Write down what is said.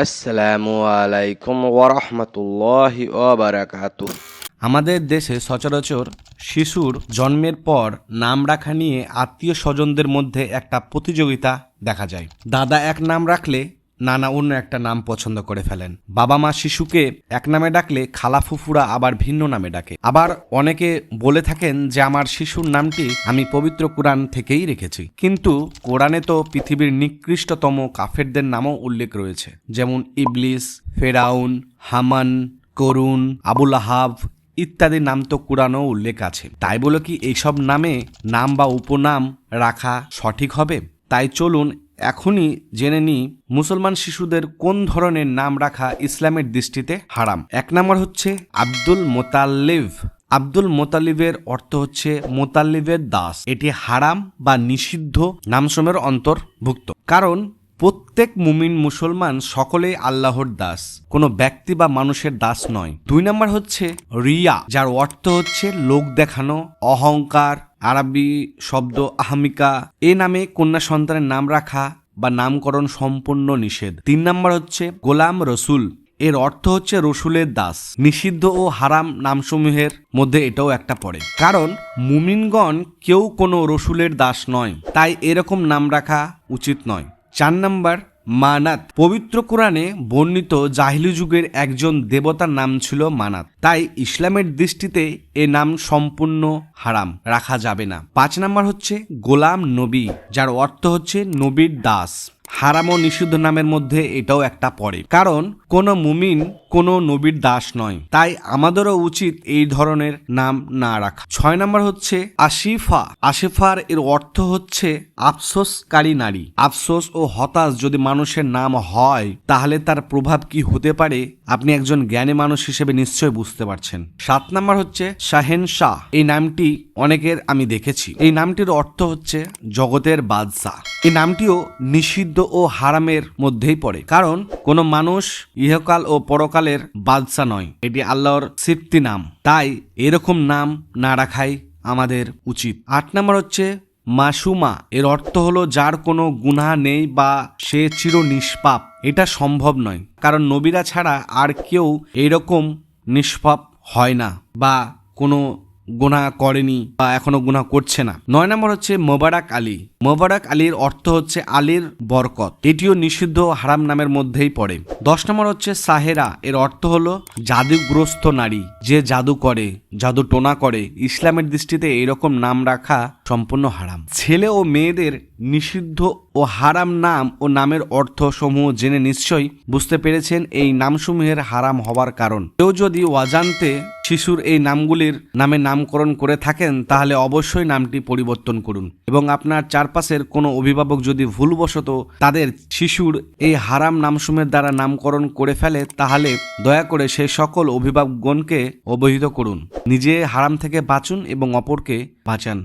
আসসালামু আলাইকুম ওরহমতুল্লাহি ওবারাকাতু আমাদের দেশে সচরাচর শিশুর জন্মের পর নাম রাখা নিয়ে আত্মীয় স্বজনদের মধ্যে একটা প্রতিযোগিতা দেখা যায়। দাদা এক নাম রাখলে নানা অন্য একটা নাম পছন্দ করে ফেলেন। বাবা মা শিশুকে এক নামে ডাকলে খালা ফুফুরা আবার ভিন্ন নামে ডাকে। আবার অনেকে বলে থাকেন যে, আমার শিশুর নামটি আমি পবিত্র কোরআন থেকেই রেখেছি। কিন্তু কোরআনে তো পৃথিবীর নিকৃষ্টতম কাফেরদের নামও উল্লেখ রয়েছে। যেমন ইবলিস, ফেরাউন, হামান, করুন, আবুল আহাব ইত্যাদি নাম তো কোরআনও উল্লেখ আছে। তাই বলে কি এইসব নামে নাম বা উপনাম রাখা সঠিক হবে? তাই চলুন এখনই জেনে নিই মুসলমান শিশুদের কোন ধরনের নাম রাখা ইসলামের দৃষ্টিতে হারাম। এক নম্বর হচ্ছে আব্দুল মোতাল্লিভ আব্দুল মোতালিবের অর্থ হচ্ছে মোতাল্লিবের দাস। এটি হারাম বা নিষিদ্ধ নামসমের অন্তর্ভুক্ত। কারণ প্রত্যেক মুমিন মুসলমান সকলেই আল্লাহর দাস। কোনো ব্যক্তি বা মানুষের দাস নয়। দুই নম্বর হচ্ছে রিয়া, যার অর্থ হচ্ছে লোক দেখানো, অহংকার আরবি শব্দ আহমিকা। এ নামে কন্যা সন্তানের নাম রাখা বা নামকরণ সম্পূর্ণ নিষেধ। তিন নম্বর হচ্ছে গোলাম রসুল। এর অর্থ হচ্ছে রসুলের দাস। নিষিদ্ধ ও হারাম নামসমূহের মধ্যে এটাও একটা পড়ে। কারণ মুমিনগণ কেউ কোনো রসুলের দাস নয়। তাই এরকম নাম রাখা উচিত নয়। চার নম্বর মানাত। পবিত্র কোরআনে বর্ণিত জাহিলি যুগের একজন দেবতার নাম ছিল মানাত। তাই ইসলামের দৃষ্টিতে এ নাম সম্পূর্ণ হারাম, রাখা যাবে না। পাঁচ নাম্বার হচ্ছে গোলাম নবী, যার অর্থ হচ্ছে নবীর দাস। হারাম ও নিষিদ্ধ নামের মধ্যে এটাও একটা পড়ে। কারণ কোনো মুমিন কোনো নবীর দাস নয়। তাই আমাদেরও উচিত এই ধরনের নাম না রাখা। ছয় নম্বর হচ্ছে আশিফা। আশিফার এর অর্থ হচ্ছে আফসোসকারী নারী। আফসোস ও হতাশ যদি মানুষের নাম হয়, তাহলে তার প্রভাব কি হতে পারে? আপনি একজন জ্ঞানী মানুষ হিসেবে নিশ্চয় বুঝতে পারছেন। সাত নম্বর হচ্ছে শাহেন শাহ। এই নামটি অনেকের আমি দেখেছি। এই নামটির অর্থ হচ্ছে জগতের বাদশাহ। এই নামটিও নিষিদ্ধ ও হারামের মধ্যেই পড়ে। কারণ কোনো মানুষ ইহকাল ও পরকালের বাদশা নয়। এটি আল্লাহর সিপ্তি নাম। তাই এরকম নাম না রাখাই আমাদের উচিত। আট নম্বর হচ্ছে মাসুমা। এর অর্থ হলো যার কোনো গুনাহ নেই বা সে চির নিষ্পাপ এটা সম্ভব নয়। কারণ নবীরা ছাড়া আর কেউ এরকম নিষ্পাপ হয় না বা কোনো গুনাহ করেনি বা এখনও গুণা করছে না। নয় নম্বর হচ্ছে মোবারক আলী। মোবারক আলীর অর্থ হচ্ছে আলীর বরকত। এটিও নিষিদ্ধ হারাম নামের মধ্যেই পড়ে। দশ নম্বর হচ্ছে সাহেরা। এর অর্থ হলো জাদুগ্রস্ত নারী। যে জাদু করে, জাদু টোনা করে। ইসলামের দৃষ্টিতে এরকম নাম রাখা সম্পূর্ণ হারাম। ছেলে ও মেয়েদের নিষিদ্ধ ও হারাম নাম ও নামের অর্থ সমূহ জেনে নিশ্চয়ই বুঝতে পেরেছেন এই নামসমূহের হারাম হওয়ার কারণ। কেউ যদি অজান্তে শিশুর এই নামগুলির নামে নামকরণ করে থাকেন, তাহলে অবশ্যই নামটি পরিবর্তন করুন এবং আপনার চারপাশের কোনো অভিভাবক যদি ভুলবশত তাদের শিশুর এই হারাম নামসমূহের দ্বারা নামকরণ করে ফেলে, তাহলে দয়া করে সেই সকল অভিভাবকগণকে অবহিত করুন। নিজে হারাম থেকে বাঁচুন এবং অপরকে বাঁচান।